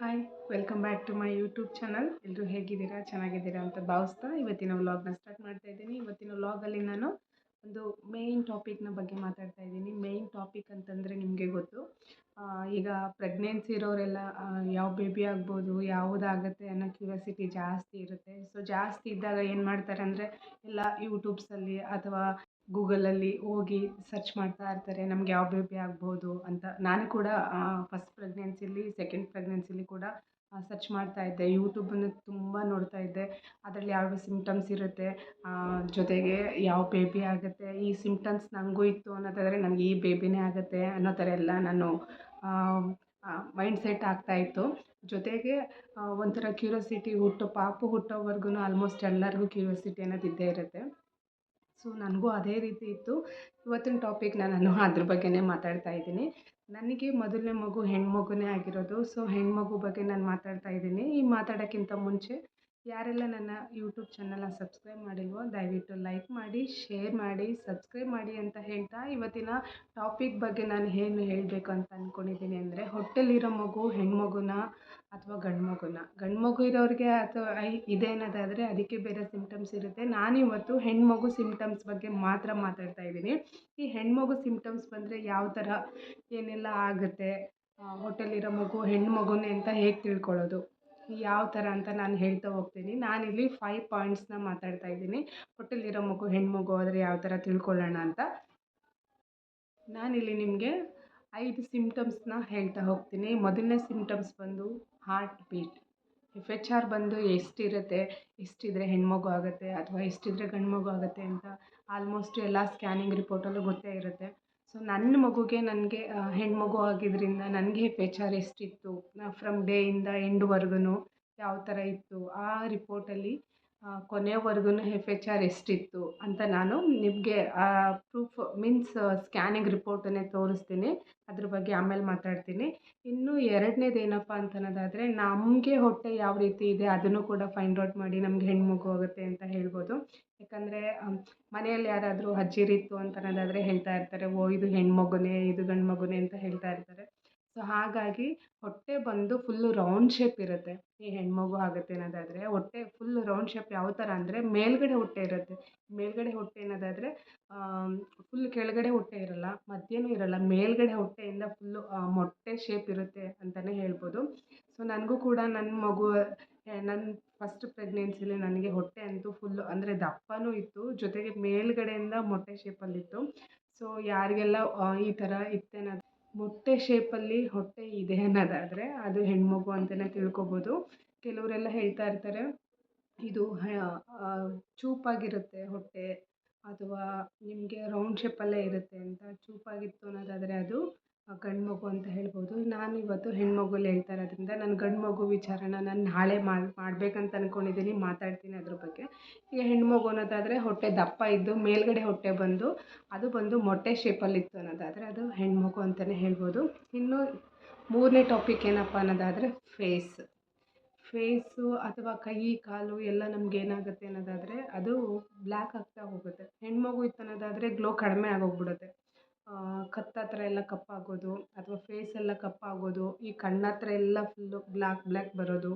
Hi welcome back to my YouTube channel ಎಲ್ಲರೂ ಹೇಗಿದ್ದೀರಾ? ಚೆನ್ನಾಗಿದ್ದೀರಾ ಅಂತ ಭಾವಿಸ್ತಾ ಇವತ್ತಿನ ವ್ಲಾಗ್ನ ಸ್ಟಾರ್ಟ್ ಮಾಡ್ತಾ ಇದ್ದೀನಿ. ಇವತ್ತಿನ ವ್ಲಾಗಲ್ಲಿ ನಾನು ಒಂದು ಮೇಯ್ನ್ ಟಾಪಿಕ್ನ ಬಗ್ಗೆ ಮಾತಾಡ್ತಾ ಇದ್ದೀನಿ. ಮೇಯ್ನ್ ಟಾಪಿಕ್ ಅಂತಂದರೆ ನಿಮಗೆ ಗೊತ್ತು. ಈಗ ಪ್ರೆಗ್ನೆನ್ಸಿ ಇರೋರೆಲ್ಲ ಯಾವ ಬೇಬಿ ಆಗ್ಬೋದು, ಯಾವುದಾಗುತ್ತೆ ಅನ್ನೋ ಕ್ಯೂರಿಯಾಸಿಟಿ ಜಾಸ್ತಿ ಇರುತ್ತೆ. ಸೊ ಜಾಸ್ತಿ ಇದ್ದಾಗ ಏನು ಮಾಡ್ತಾರೆ ಅಂದರೆ, ಎಲ್ಲ ಯೂಟ್ಯೂಬ್ಸಲ್ಲಿ ಅಥವಾ ಗೂಗಲಲ್ಲಿ ಹೋಗಿ ಸರ್ಚ್ ಮಾಡ್ತಾ ಇರ್ತಾರೆ ನಮ್ಗೆ ಯಾವ ಬೇಬಿ ಆಗ್ಬೋದು ಅಂತ. ನಾನು ಕೂಡ ಫಸ್ಟ್ ಪ್ರೆಗ್ನೆನ್ಸಿಲಿ ಸೆಕೆಂಡ್ ಪ್ರೆಗ್ನೆನ್ಸಿಲಿ ಕೂಡ ಸರ್ಚ್ ಮಾಡ್ತಾ ಇದ್ದೆ. ಯೂಟ್ಯೂಬನ್ನು ತುಂಬ ನೋಡ್ತಾ ಇದ್ದೆ. ಅದರಲ್ಲಿ ಯಾವ ಸಿಮ್ಟಮ್ಸ್ ಇರುತ್ತೆ ಜೊತೆಗೆ ಯಾವ ಬೇಬಿ ಆಗುತ್ತೆ ಈ ಸಿಮ್ಟಮ್ಸ್ ನನಗೂ ಇತ್ತು ಅನ್ನೋದಾದರೆ ನನಗೆ ಈ ಬೇಬಿನೇ ಆಗುತ್ತೆ ಅನ್ನೋ ಥರ ಎಲ್ಲ ನಾನು ಮೈಂಡ್ ಸೆಟ್ ಆಗ್ತಾಯಿತ್ತು ಜೊತೆಗೆ ಆ, ಒಂಥರ ಕ್ಯೂರಿಯಾಸಿಟಿ ಹುಟ್ಟು ಪಾಪು ಹುಟ್ಟೋವರೆಗೂ ಆಲ್ಮೋಸ್ಟ್ ಎಲ್ಲರಿಗೂ ಕ್ಯೂರಿಯಾಸಿಟಿ ಅನ್ನೋದು ಇದ್ದೇ ಇರುತ್ತೆ. ಸೊ ನನಗೂ ಅದೇ ರೀತಿ ಇತ್ತು. ಇವತ್ತಿನ ಟಾಪಿಕ್ನ ನಾನು ಅದ್ರ ಬಗ್ಗೆನೇ ಮಾತಾಡ್ತಾ ಇದ್ದೀನಿ. ನನಗೆ ಮೊದಲನೇ ಮಗು ಹೆಣ್ಮಗುನೇ ಆಗಿರೋದು. ಸೊ ಹೆಣ್ಮಗು ಬಗ್ಗೆ ನಾನು ಮಾತಾಡ್ತಾ ಇದ್ದೀನಿ. ಈ ಮಾತಾಡೋಕ್ಕಿಂತ ಮುಂಚೆ ಯಾರೆಲ್ಲ ನನ್ನ ಯೂಟ್ಯೂಬ್ ಚಾನಲ್ನ ಸಬ್ಸ್ಕ್ರೈಬ್ ಮಾಡಿಲ್ವೋ, ದಯವಿಟ್ಟು ಲೈಕ್ ಮಾಡಿ, ಶೇರ್ ಮಾಡಿ, ಸಬ್ಸ್ಕ್ರೈಬ್ ಮಾಡಿ ಅಂತ ಹೇಳ್ತಾ ಇವತ್ತಿನ ಟಾಪಿಕ್ ಬಗ್ಗೆ ನಾನು ಏನು ಹೇಳಬೇಕು ಅಂತ ಅಂದ್ಕೊಂಡಿದ್ದೀನಿ ಅಂದರೆ ಹೊಟ್ಟೆಲಿರೋ ಮಗು ಹೆಣ್ಮಗುನ ಅಥವಾ ಗಂಡು ಮಗುನ ಗಂಡು ಮಗು ಇರೋರಿಗೆ ಅಥವಾ ಇದೆ ಅನ್ನೋದಾದರೆ ಅದಕ್ಕೆ ಬೇರೆ ಸಿಮ್ಟಮ್ಸ್ ಇರುತ್ತೆ. ನಾನಿವತ್ತು ಹೆಣ್ಮಗು ಸಿಮ್ಟಮ್ಸ್ ಬಗ್ಗೆ ಮಾತ್ರ ಮಾತಾಡ್ತಾ ಇದ್ದೀನಿ. ಈ ಹೆಣ್ಮಗು ಸಿಮ್ಟಮ್ಸ್ ಬಂದರೆ ಯಾವ ಥರ ಏನೆಲ್ಲ ಆಗುತ್ತೆ? ಹೋಟೆಲಿರೋ ಮಗು ಹೆಣ್ಣು ಮಗುನೇ ಅಂತ ಹೇಗೆ ತಿಳ್ಕೊಳ್ಳೋದು? ಯಾವ ಥರ ಅಂತ ನಾನು ಹೇಳ್ತಾ ಹೋಗ್ತೀನಿ. ನಾನಿಲ್ಲಿ ಫೈವ್ ಪಾಯಿಂಟ್ಸ್ನ ಮಾತಾಡ್ತಾ ಇದ್ದೀನಿ. ಹೊಟ್ಟೆಲಿರೋ ಮಗು, ಹೆಣ್ಮಗು ಮಗು ಆದರೆ ಯಾವ ಥರ ತಿಳ್ಕೊಳ್ಳೋಣ ಅಂತ. ನಾನಿಲ್ಲಿ ನಿಮಗೆ ಐದು ಸಿಮ್ಟಮ್ಸ್ನ ಹೇಳ್ತಾ ಹೋಗ್ತೀನಿ. ಮೊದಲನೇ ಸಿಮ್ಟಮ್ಸ್ ಬಂದು heart beat F H R ಬಂದು ಎಷ್ಟಿರುತ್ತೆ, ಎಷ್ಟಿದ್ರೆ ಹೆಣ್ಮಗು ಆಗುತ್ತೆ, ಅಥವಾ ಎಷ್ಟಿದ್ರೆ ಗಂಡು ಮಗು ಆಗುತ್ತೆ ಅಂತ ಆಲ್ಮೋಸ್ಟ್ ಎಲ್ಲ ಸ್ಕ್ಯಾನಿಂಗ್ ರಿಪೋರ್ಟಲ್ಲೂ ಗೊತ್ತೇ ಇರುತ್ತೆ. ಸೊ ನನ್ನ ಮಗುಗೆ ನನಗೆ ಹೆಣ್ಮಗು ಆಗಿದ್ದರಿಂದ ನನಗೆ ಆರ್ ಎಷ್ಟಿತ್ತು ಫ್ರಮ್ ಡೇಯಿಂದ ಎಂಡ್ವರೆಗೂ ಯಾವ ಥರ ಇತ್ತು, ಆ ರಿಪೋರ್ಟಲ್ಲಿ ಕೊನೆವರೆಗೂ ಎಫ್ ಎಚ್ ಆರ್ ಎಷ್ಟಿತ್ತು ಅಂತ ನಾನು ನಿಮಗೆ ಪ್ರೂಫ್ ಮೀನ್ಸ್ ಸ್ಕ್ಯಾನಿಂಗ್ ರಿಪೋರ್ಟನ್ನೇ ತೋರಿಸ್ತೀನಿ, ಅದ್ರ ಬಗ್ಗೆ ಆಮೇಲೆ ಮಾತಾಡ್ತೀನಿ. ಇನ್ನು ಎರಡನೇದು ಏನಪ್ಪ ಅಂತ ಅನ್ನೋದಾದರೆ ನಮಗೆ ಹೊಟ್ಟೆ ಯಾವ ರೀತಿ ಇದೆ ಅದನ್ನು ಕೂಡ ಫೈಂಡ್ ಔಟ್ ಮಾಡಿ ನಮ್ಗೆ ಹೆಣ್ಮಗು ಆಗುತ್ತೆ ಅಂತ ಹೇಳ್ಬೋದು. ಯಾಕಂದರೆ ಮನೆಯಲ್ಲಿ ಯಾರಾದರೂ ಅಜ್ಜಿರಿತ್ತು ಅಂತ ಅನ್ನೋದಾದರೆ ಹೇಳ್ತಾ ಇರ್ತಾರೆ, ಓ, ಇದು ಹೆಣ್ಮಗುನೇ, ಇದು ಗಂಡು ಮಗುನೇ ಅಂತ ಹೇಳ್ತಾ ಇರ್ತಾರೆ. ಸೊ ಹಾಗಾಗಿ ಹೊಟ್ಟೆ ಬಂದು ಫುಲ್ಲು ರೌಂಡ್ ಶೇಪ್ ಇರುತ್ತೆ. ಈ ಹೆಣ್ಮಗು ಆಗುತ್ತೆ ಅನ್ನೋದಾದರೆ ಹೊಟ್ಟೆ ಫುಲ್ ರೌಂಡ್ ಶೇಪ್ ಯಾವ ಥರ ಅಂದರೆ ಮೇಲ್ಗಡೆ ಹೊಟ್ಟೆ ಇರುತ್ತೆ. ಮೇಲ್ಗಡೆ ಹೊಟ್ಟೆ ಅನ್ನೋದಾದರೆ ಫುಲ್ ಕೆಳಗಡೆ ಹೊಟ್ಟೆ ಇರಲ್ಲ ಮಧ್ಯನೂ ಇರಲ್ಲ, ಮೇಲ್ಗಡೆ ಹೊಟ್ಟೆಯಿಂದ ಫುಲ್ಲು ಮೊಟ್ಟೆ ಶೇಪ್ ಇರುತ್ತೆ ಅಂತಲೇ ಹೇಳ್ಬೋದು. ಸೊ ನನಗೂ ಕೂಡ ನನ್ನ ಮಗು ನನ್ನ ಫಸ್ಟ್ ಪ್ರೆಗ್ನೆನ್ಸಿಲಿ ನನಗೆ ಹೊಟ್ಟೆ ಅಂತೂ ಫುಲ್ಲು ಅಂದರೆ ದಪ್ಪನೂ ಇತ್ತು, ಜೊತೆಗೆ ಮೇಲ್ಗಡೆಯಿಂದ ಮೊಟ್ಟೆ ಶೇಪಲ್ಲಿತ್ತು ಸೊ ಯಾರಿಗೆಲ್ಲ ಈ ಥರ ಇತ್ತೇನೋ ಮೊಟ್ಟೆ ಶೇಪಲ್ಲಿ ಹೊಟ್ಟೆ ಇದೆ ಅನ್ನೋದಾದರೆ ಅದು ಹೆಣ್ಮಗು ಅಂತಲೇ ತಿಳ್ಕೊಬೋದು. ಕೆಲವರೆಲ್ಲ ಹೇಳ್ತಾ ಇರ್ತಾರೆ, ಇದು ಚೂಪಾಗಿರುತ್ತೆ ಹೊಟ್ಟೆ ಅಥವಾ ನಿಮಗೆ ರೌಂಡ್ ಶೇಪಲ್ಲೇ ಇರುತ್ತೆ ಅಂತ, ಚೂಪಾಗಿತ್ತು ಅನ್ನೋದಾದರೆ ಅದು ಗಂಡು ಮಗು ಅಂತ ಹೇಳ್ಬೋದು. ನಾನು ಇವತ್ತು ಹೆಣ್ಮಗುಲಿ ಹೇಳ್ತಾ ಇರೋದ್ರಿಂದ ನನ್ನ ಗಂಡು ಮಗು ವಿಚಾರನ ನಾನು ನಾಳೆ ಮಾಡಿ, ಮಾಡ್ಬೇಕಂತ ಅಂದ್ಕೊಂಡಿದ್ದೀನಿ ಮಾತಾಡ್ತೀನಿ ಅದ್ರ ಬಗ್ಗೆ. ಈಗ ಹೆಣ್ಣು ಮಗು ಅನ್ನೋದಾದರೆ ಹೊಟ್ಟೆ ದಪ್ಪ ಇದ್ದು ಮೇಲ್ಗಡೆ ಹೊಟ್ಟೆ ಬಂದು, ಅದು ಬಂದು ಮೊಟ್ಟೆ ಶೇಪಲ್ಲಿತ್ತು ಅನ್ನೋದಾದರೆ ಅದು ಹೆಣ್ಣು ಮಗು ಅಂತಲೇ ಹೇಳ್ಬೋದು. ಇನ್ನು ಮೂರನೇ ಟಾಪಿಕ್ ಏನಪ್ಪ ಅನ್ನೋದಾದರೆ ಫೇಸ್ ಫೇಸು ಅಥವಾ ಕೈ, ಕಾಲು ಎಲ್ಲ ನಮ್ಗೆ ಏನಾಗುತ್ತೆ ಅನ್ನೋದಾದರೆ ಅದು ಬ್ಲ್ಯಾಕ್ ಆಗ್ತಾ ಹೋಗುತ್ತೆ. ಹೆಣ್ಮಗು ಇತ್ತು ಅನ್ನೋದಾದರೆ ಗ್ಲೋ ಕಡಿಮೆ ಆಗೋಗ್ಬಿಡುತ್ತೆ. ಕತ್ತ ಹತ್ರ ಎಲ್ಲ ಕಪ್ಪಾಗೋದು ಅಥವಾ ಫೇಸ್ ಎಲ್ಲ ಕಪ್ಪಾಗೋದು, ಈ ಕಣ್ಣತ್ರ ಎಲ್ಲ ಫುಲ್ಲು ಬ್ಲ್ಯಾಕ್ ಬ್ಲ್ಯಾಕ್ ಬರೋದು,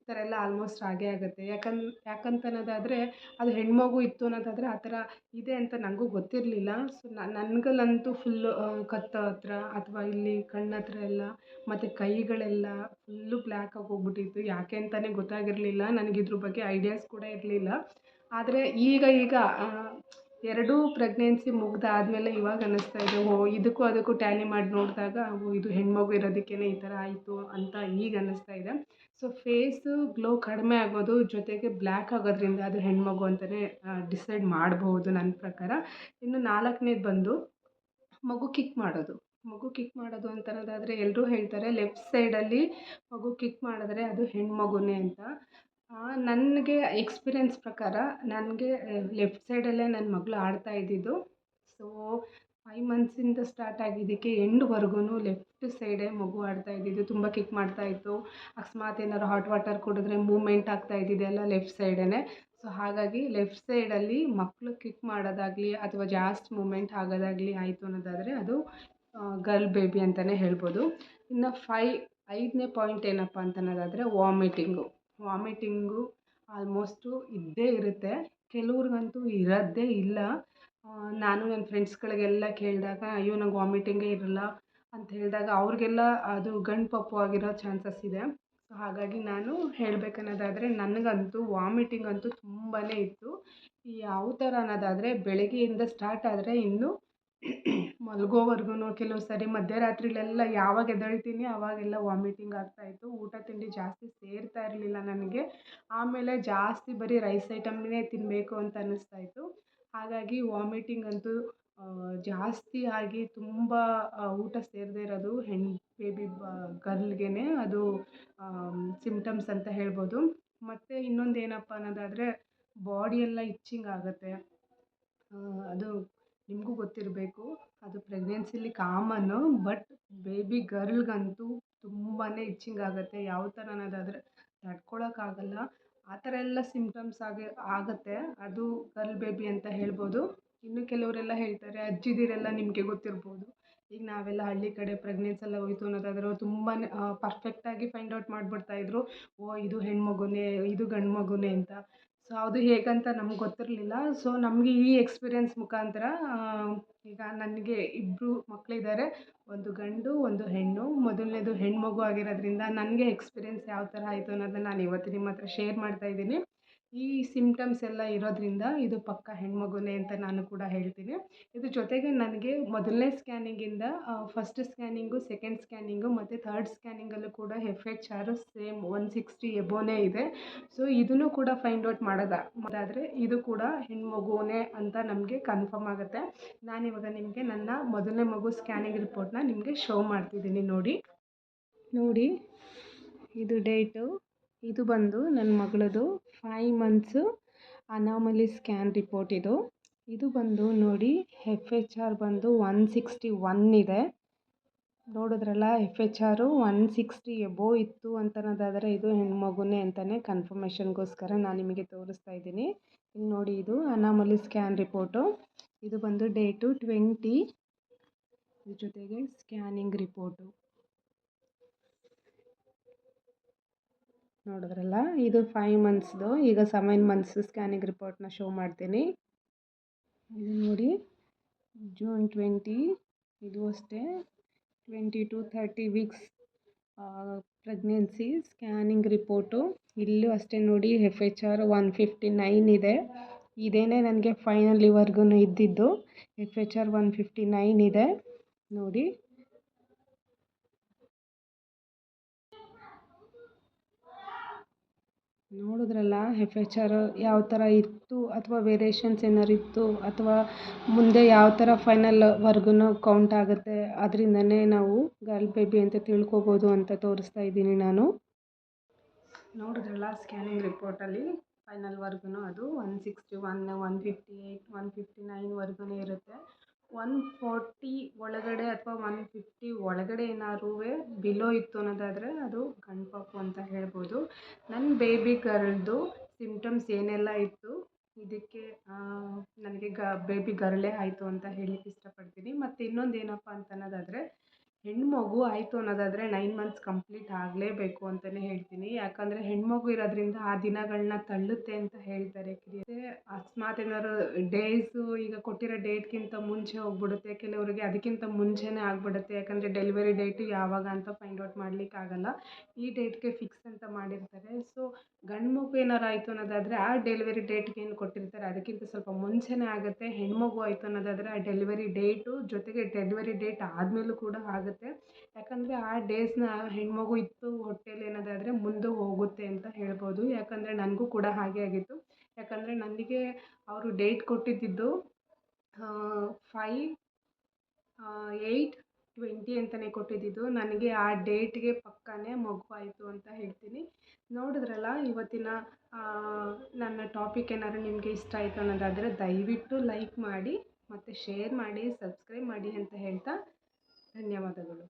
ಈ ಥರ ಎಲ್ಲ ಆಲ್ಮೋಸ್ಟ್ ಆಗೇ ಆಗುತ್ತೆ. ಯಾಕನ್ ಯಾಕಂತ ಅನ್ನೋದಾದರೆ ಅದು ಹೆಣ್ಮಗು ಇತ್ತು ಅನ್ನೋದಾದರೆ ಆ ಥರ ಇದೆ ಅಂತ ನನಗೂ ಗೊತ್ತಿರಲಿಲ್ಲ. ಸೊ ನನಗಲ್ಲಂತೂ ಫುಲ್ಲು ಕತ್ತ ಹತ್ರ ಅಥವಾ ಇಲ್ಲಿ ಕಣ್ಣ ಹತ್ರ ಎಲ್ಲ, ಮತ್ತು ಕೈಗಳೆಲ್ಲ ಫುಲ್ಲು ಬ್ಲ್ಯಾಕ್ ಆಗಿ ಹೋಗ್ಬಿಟ್ಟಿತ್ತು. ಯಾಕೆ ಅಂತಲೇ ಗೊತ್ತಾಗಿರಲಿಲ್ಲ. ನನಗೆ ಇದ್ರ ಬಗ್ಗೆ ಐಡಿಯಾಸ್ ಕೂಡ ಇರಲಿಲ್ಲ. ಆದರೆ ಈಗ ಈಗ ಎರಡೂ ಪ್ರೆಗ್ನೆನ್ಸಿ ಮುಗಿದಾದ್ಮೇಲೆ ಇವಾಗ ಅನ್ನಿಸ್ತಾ ಇದೆ, ಓ, ಇದಕ್ಕೂ ಅದಕ್ಕೂ ಟ್ಯಾಲಿ ಮಾಡಿ ನೋಡಿದಾಗ, ಓ, ಇದು ಹೆಣ್ಮಗು ಇರೋದಕ್ಕೇ ಈ ಥರ ಆಯಿತು ಅಂತ ಈಗ ಅನ್ನಿಸ್ತಾ ಇದೆ. ಸೊ ಫೇಸು ಗ್ಲೋ ಕಡಿಮೆ ಆಗೋದು ಜೊತೆಗೆ ಬ್ಲ್ಯಾಕ್ ಆಗೋದ್ರಿಂದ ಅದು ಹೆಣ್ಮಗು ಅಂತಲೇ ಡಿಸೈಡ್ ಮಾಡಬಹುದು ನನ್ನ ಪ್ರಕಾರ. ಇನ್ನು ನಾಲ್ಕನೇದು ಬಂದು ಮಗು ಕಿಕ್ ಮಾಡೋದು. ಮಗು ಕಿಕ್ ಮಾಡೋದು ಅಂತನ್ನೋದಾದರೆ ಎಲ್ಲರೂ ಹೇಳ್ತಾರೆ ಲೆಫ್ಟ್ ಸೈಡಲ್ಲಿ ಮಗು ಕಿಕ್ ಮಾಡಿದ್ರೆ ಅದು ಹೆಣ್ಮಗುನೇ ಅಂತ. ನನಗೆ ಎಕ್ಸ್ಪೀರಿಯನ್ಸ್ ಪ್ರಕಾರ ನನಗೆ ಲೆಫ್ಟ್ ಸೈಡಲ್ಲೇ ನನ್ನ ಮಗಳು ಆಡ್ತಾ ಇದ್ದಿದ್ದು. ಸೊ ಫೈವ್ ಮಂತ್ಸಿಂದ ಸ್ಟಾರ್ಟ್ ಆಗಿದ್ದಕ್ಕೆ ಎಂಡ್ವರೆಗೂ ಲೆಫ್ಟ್ ಸೈಡೇ ಮಗು ಆಡ್ತಾ ಇದ್ದಿದ್ದು, ತುಂಬ ಕಿಕ್ ಮಾಡ್ತಾ ಇತ್ತು. ಅಕಸ್ಮಾತ್ ಏನಾದ್ರು ಹಾಟ್ ವಾಟರ್ ಕುಡಿದ್ರೆ ಮೂಮೆಂಟ್ ಆಗ್ತಾ ಇದ್ದಿದ್ದೆಲ್ಲ ಲೆಫ್ಟ್ ಸೈಡೇ ಸೊ ಹಾಗಾಗಿ ಲೆಫ್ಟ್ ಸೈಡಲ್ಲಿ ಮಕ್ಕಳು ಕಿಕ್ ಮಾಡೋದಾಗಲಿ ಅಥವಾ ಜಾಸ್ತಿ ಮೂಮೆಂಟ್ ಆಗೋದಾಗಲಿ ಆಯಿತು ಅನ್ನೋದಾದರೆ ಅದು ಗರ್ಲ್ ಬೇಬಿ ಅಂತಲೇ ಹೇಳ್ಬೋದು. ಇನ್ನು ಫೈ ಐದನೇ ಪಾಯಿಂಟ್ ಏನಪ್ಪ ಅಂತ ಅನ್ನೋದಾದರೆ ವಾಮಿಟಿಂಗು ವಾಮಿಟಿಂಗು ಆಲ್ಮೋಸ್ಟು ಇದ್ದೇ ಇರುತ್ತೆ. ಕೆಲವ್ರಿಗಂತೂ ಇರೋದೇ ಇಲ್ಲ. ನಾನು ನನ್ನ ಫ್ರೆಂಡ್ಸ್ಗಳಿಗೆಲ್ಲ ಕೇಳಿದಾಗ, ಅಯ್ಯೋ, ನಂಗೆ ವಾಮಿಟಿಂಗೇ ಇರಲ್ಲ ಅಂತ ಹೇಳಿದಾಗ ಅವ್ರಿಗೆಲ್ಲ ಅದು ಗಂಡು ಪಪ್ಪು ಆಗಿರೋ ಚಾನ್ಸಸ್ ಇದೆ. ಸೊ ಹಾಗಾಗಿ ನಾನು ಹೇಳಬೇಕನ್ನೋದಾದರೆ, ನನಗಂತೂ ವಾಮಿಟಿಂಗ್ ಅಂತೂ ತುಂಬಾ ಇತ್ತು ಯಾವ ಥರ ಅನ್ನೋದಾದರೆ, ಬೆಳಗ್ಗೆಯಿಂದ ಸ್ಟಾರ್ಟ್ ಆದರೆ ಇನ್ನು ಮಲ್ಗೋವರ್ಗು ಕೆಲವು ಸರಿ ಮಧ್ಯರಾತ್ರಿಲೆಲ್ಲ ಯಾವಾಗ ಎದ್ದೇಳ್ತೀನಿ ಆವಾಗೆಲ್ಲ ವಾಮಿಟಿಂಗ್ ಆಗ್ತಾಯಿತ್ತು ಊಟ, ತಿಂಡಿ ಜಾಸ್ತಿ ಸೇರ್ತಾ ಇರಲಿಲ್ಲ ನನಗೆ. ಆಮೇಲೆ ಜಾಸ್ತಿ ಬರೀ ರೈಸ್ ಐಟಮ್ನೇ ತಿನ್ನಬೇಕು ಅಂತ ಅನ್ನಿಸ್ತಾ ಇತ್ತು. ಹಾಗಾಗಿ ವಾಮಿಟಿಂಗ್ ಅಂತೂ ಜಾಸ್ತಿ ಆಗಿ ತುಂಬ ಊಟ ಸೇರದೇ ಇರೋದು ಹೆಣ್, ಬೇಬಿ, ಬ ಗರ್ಲ್ಗೆ ಅದು ಸಿಮ್ಟಮ್ಸ್ ಅಂತ ಹೇಳ್ಬೋದು. ಮತ್ತು ಇನ್ನೊಂದು ಏನಪ್ಪ ಅನ್ನೋದಾದರೆ, ಬಾಡಿಯೆಲ್ಲ ಇಚ್ಚಿಂಗ್ ಆಗುತ್ತೆ. ಅದು ನಿಮಗೂ ಗೊತ್ತಿರಬೇಕು. ಅದು ಪ್ರೆಗ್ನೆನ್ಸಿಲಿ ಕಾಮನ್ನು ಬಟ್ ಬೇಬಿ ಗರ್ಲ್ಗಂತೂ ತುಂಬಾ ಇಚ್ಚಿಂಗ್ ಆಗುತ್ತೆ. ಯಾವ ಥರ ಅನ್ನೋದಾದರೆ ತಡ್ಕೊಳಕ್ಕಾಗಲ್ಲ ಆ ಥರ ಎಲ್ಲ ಸಿಮ್ಟಮ್ಸ್ ಆಗಿ, ಆಗುತ್ತೆ. ಅದು ಗರ್ಲ್ ಬೇಬಿ ಅಂತ ಹೇಳ್ಬೋದು. ಇನ್ನು ಕೆಲವರೆಲ್ಲ ಹೇಳ್ತಾರೆ, ಅಜ್ಜಿದಿರೆಲ್ಲ ನಿಮಗೆ ಗೊತ್ತಿರ್ಬೋದು. ಈಗ ನಾವೆಲ್ಲ ಹಳ್ಳಿ ಕಡೆ ಪ್ರೆಗ್ನೆನ್ಸ್ ಎಲ್ಲ ಹೋಯ್ತು ಅನ್ನೋದಾದ್ರೆ ತುಂಬಾ ಪರ್ಫೆಕ್ಟಾಗಿ ಫೈಂಡ್ ಔಟ್ ಮಾಡಿಬಿಡ್ತಾಯಿದ್ರು ಓ, ಇದು ಹೆಣ್ಣು ಮಗುನೇ ಇದು ಗಂಡು ಮಗುನೇ ಅಂತ. ಸೊ ಅದು ಹೇಗಂತ ನಮ್ಗೆ ಗೊತ್ತಿರಲಿಲ್ಲ. ಸೊ ನಮಗೆ ಈ ಎಕ್ಸ್ಪೀರಿಯನ್ಸ್ ಮುಖಾಂತರ ಈಗ ನನಗೆ ಇಬ್ಬರು ಮಕ್ಕಳಿದ್ದಾರೆ ಒಂದು ಗಂಡು, ಒಂದು ಹೆಣ್ಣು. ಮೊದಲನೇದು ಹೆಣ್ಣು ಮಗು ಆಗಿರೋದ್ರಿಂದ ನನಗೆ ಎಕ್ಸ್ಪೀರಿಯೆನ್ಸ್ ಯಾವ ಥರ ಆಯಿತು ಅನ್ನೋದನ್ನ ನಾನು ಇವತ್ತು ನಿಮ್ಮ ಹತ್ರ ಶೇರ್ ಮಾಡ್ತಾ ಇದ್ದೀನಿ. ಈ ಸಿಂಪ್ಟಮ್ಸ್ ಎಲ್ಲ ಇರೋದ್ರಿಂದ ಇದು ಪಕ್ಕ ಹೆಣ್ಮಗುನೇ ಅಂತ ನಾನು ಕೂಡ ಹೇಳ್ತೀನಿ. ಇದ್ರ ಜೊತೆಗೆ ನನಗೆ ಮೊದಲನೇ ಸ್ಕ್ಯಾನಿಂಗಿಂದ ಫಸ್ಟ್ ಸ್ಕ್ಯಾನಿಂಗು ಸೆಕೆಂಡ್ ಸ್ಕ್ಯಾನಿಂಗು ಮತ್ತು ಥರ್ಡ್ ಸ್ಕ್ಯಾನಿಂಗಲ್ಲೂ ಕೂಡ F H R same one sixty ಎಬೋನೇ ಇದೆ. ಸೊ ಇದನ್ನು ಕೂಡ ಫೈಂಡ್ ಔಟ್ ಮಾಡೋದ? ಇದು ಕೂಡ ಹೆಣ್ಮಗುನೇ ಅಂತ ನಮಗೆ ಕನ್ಫರ್ಮ್ ಆಗುತ್ತೆ. ನಾನಿವಾಗ ನಿಮಗೆ ನನ್ನ ಮೊದಲನೇ ಮಗು ಸ್ಕ್ಯಾನಿಂಗ್ ರಿಪೋರ್ಟ್ನ ನಿಮಗೆ ಶೋ ಮಾಡ್ತಿದ್ದೀನಿ ನೋಡಿ. ನೋಡಿ, ಇದು ಡೇಟು ಇದು ಬಂದು ನನ್ನ ಮಗಳದು five months anomaly scan report ಇದು. ಇದು ಬಂದು ನೋಡಿ ಎಫ್ ಎಚ್ ಆರ್ ಬಂದು ಒನ್ ಸಿಕ್ಸ್ಟಿ ಒನ್ ಇದೆ. ನೋಡಿದ್ರಲ್ಲ F H R one sixty above ಇತ್ತು ಅಂತ ಅನ್ನೋದಾದರೆ ಇದು ಹೆಣ್ಮಗುನೇ ಅಂತಲೇ ಕನ್ಫರ್ಮೇಷನ್ಗೋಸ್ಕರ ನಾನು ನಿಮಗೆ ತೋರಿಸ್ತಾ ಇದ್ದೀನಿ. ಇಲ್ಲಿ ನೋಡಿ ಇದು ಅನಾಮಲಿ ಸ್ಕ್ಯಾನ್ ರಿಪೋರ್ಟು ಇದು ಬಂದು ಡೇಟು ಟ್ವೆಂಟಿ ಇದ್ರ ಜೊತೆಗೆ ಸ್ಕ್ಯಾನಿಂಗ್ ರಿಪೋರ್ಟು ನೋಡಿದ್ರಲ್ಲ? ಇದು ಫೈವ್ ಮಂತ್ಸ್ದು ಈಗ ಸೆವೆನ್ ಮಂತ್ಸ್ ಸ್ಕ್ಯಾನಿಂಗ್ ರಿಪೋರ್ಟ್ನ ಶೋ ಮಾಡ್ತೀನಿ. ಇದು ನೋಡಿ. ಜೂನ್ ಟ್ವೆಂಟಿ ಇದು ಅಷ್ಟೇ. Twenty to thirty weeks pregnancy scanning report ಇಲ್ಲೂ ಅಷ್ಟೇ ನೋಡಿ. F H R one fifty nine ಇದೆ. ಇದೇನೇ ನನಗೆ ಫೈನಲ್ ಇವರ್ಗು ಇದ್ದಿದ್ದು. F H R one fifty nine ಇದೆ. ನೋಡಿ. ನೋಡಿದ್ರಲ್ಲ ಎಫ್ ಎಚ್ ಆರ್ ಯಾವ ಥರ ಇತ್ತು ಅಥವಾ ವೇರಿಯೇಷನ್ಸ್ ಏನಾರು ಇತ್ತು ಅಥವಾ ಮುಂದೆ ಯಾವ ಥರ ಫೈನಲ್ವರೆಗೂ ಕೌಂಟ್ ಆಗುತ್ತೆ, ಅದರಿಂದನೇ ನಾವು ಗರ್ಲ್ ಬೇಬಿ ಅಂತ ತಿಳ್ಕೊಬೋದು ಅಂತ ತೋರಿಸ್ತಾ ಇದ್ದೀನಿ ನಾನು. ನೋಡಿದ್ರಲ್ಲ ಸ್ಕ್ಯಾನಿಂಗ್ ರಿಪೋರ್ಟಲ್ಲಿ ಫೈನಲ್ವರ್ಗೂ ಅದು one sixty one one fifty eight one fifty ನೈನ್ವರ್ಗು ಇರುತ್ತೆ. ಒನ್ ಫೋರ್ಟಿ ಒಳಗಡೆ ಅಥವಾ ಒನ್ ಫಿಫ್ಟಿ ಒಳಗಡೆ ಏನಾದ್ರೂ ಬಿಲೋ ಇತ್ತು ಅನ್ನೋದಾದರೆ ಅದು ಗಂಡು ಅಂತ ಹೇಳ್ಬೋದು. ನನ್ನ ಬೇಬಿ ಗರ್ಲ್ದು ಸಿಮ್ಟಮ್ಸ್ ಏನೆಲ್ಲ ಇತ್ತು, ಇದಕ್ಕೆ ನನಗೆ ಗ ಬೇಬಿ ಗರ್ಲೇ ಆಯಿತು ಅಂತ ಹೇಳಲಿಕ್ಕೆ ಇಷ್ಟಪಡ್ತೀನಿ. ಮತ್ತು ಇನ್ನೊಂದು ಏನಪ್ಪ ಅಂತ ಅನ್ನೋದಾದರೆ ಹೆಣ್ಣು ಮಗು ಆಯಿತು ಅನ್ನೋದಾದರೆ ನೈನ್ ಮಂತ್ಸ್ ಕಂಪ್ಲೀಟ್ ಆಗಲೇಬೇಕು ಅಂತಲೇ ಹೇಳ್ತೀನಿ. ಯಾಕಂದರೆ ಹೆಣ್ಣು ಇರೋದ್ರಿಂದ ಆ ದಿನಗಳನ್ನ ತಳ್ಳುತ್ತೆ ಅಂತ ಹೇಳ್ತಾರೆ ಅಕಸ್ಮಾತ್ ಏನಾದ್ರು ಡೇಸು ಈಗ ಕೊಟ್ಟಿರೋ ಡೇಟ್ಗಿಂತ ಮುಂಚೆ ಹೋಗ್ಬಿಡುತ್ತೆ. ಕೆಲವರಿಗೆ ಅದಕ್ಕಿಂತ ಮುಂಚೆನೇ ಆಗ್ಬಿಡುತ್ತೆ. ಯಾಕಂದರೆ ಡೆಲಿವರಿ ಡೇಟು ಯಾವಾಗ ಅಂತ ಫೈಂಡ್ ಔಟ್ ಮಾಡಲಿಕ್ಕಾಗಲ್ಲ ಈ ಡೇಟ್ಗೆ ಫಿಕ್ಸ್ ಅಂತ ಮಾಡಿರ್ತಾರೆ. ಸೊ ಗಂಡು ಮಗು ಏನಾರು ಆಯಿತು ಅನ್ನೋದಾದರೆ ಆ ಡೆಲಿವರಿ ಡೇಟ್ಗೆ ಏನು ಕೊಟ್ಟಿರ್ತಾರೆ? ಅದಕ್ಕಿಂತ ಸ್ವಲ್ಪ ಮುಂಚೆನೇ ಆಗುತ್ತೆ. ಹೆಣ್ಣು ಆಯಿತು ಅನ್ನೋದಾದರೆ ಆ ಡೆಲಿವರಿ ಡೇಟು ಜೊತೆಗೆ ಡೆಲಿವರಿ ಡೇಟ್ ಆದಮೇಲೂ ಕೂಡ ಆಗುತ್ತೆ. ಯಾಕಂದರೆ ಆ ಡೇಸ್ನ ಹೆಣ್ಣು ಇತ್ತು ಹೊಟ್ಟೇಲಿ ಅನ್ನೋದಾದರೆ ಮುಂದೆ ಹೋಗುತ್ತೆ ಅಂತ ಹೇಳ್ಬೋದು. ಯಾಕಂದರೆ ನನಗೂ ಕೂಡ ಹಾಗೆ ಆಗಿತ್ತು. ಯಾಕಂದರೆ ನನಗೆ ಅವರು ಡೇಟ್ ಕೊಟ್ಟಿದ್ದಿದ್ದು ಫೈವ್ ಏಯ್ಟ್ ಟ್ವೆಂಟಿ ಅಂತಲೇ ಕೊಟ್ಟಿದ್ದಿದ್ದು. ನನಗೆ ಆ ಡೇಟ್ಗೆ ಪಕ್ಕನೇ ಮಗು ಆಯಿತು ಅಂತ ಹೇಳ್ತೀನಿ. ನೋಡಿದ್ರಲ್ಲ, ಇವತ್ತಿನ ನನ್ನ ಟಾಪಿಕ್ ಏನಾದ್ರು ನಿಮಗೆ ಇಷ್ಟ ಆಯಿತು ಅನ್ನೋದಾದರೆ ದಯವಿಟ್ಟು ಲೈಕ್ ಮಾಡಿ, ಮತ್ತು ಶೇರ್ ಮಾಡಿ ಸಬ್ಸ್ಕ್ರೈಬ್ ಮಾಡಿ ಅಂತ ಹೇಳ್ತಾ ಧನ್ಯವಾದಗಳು.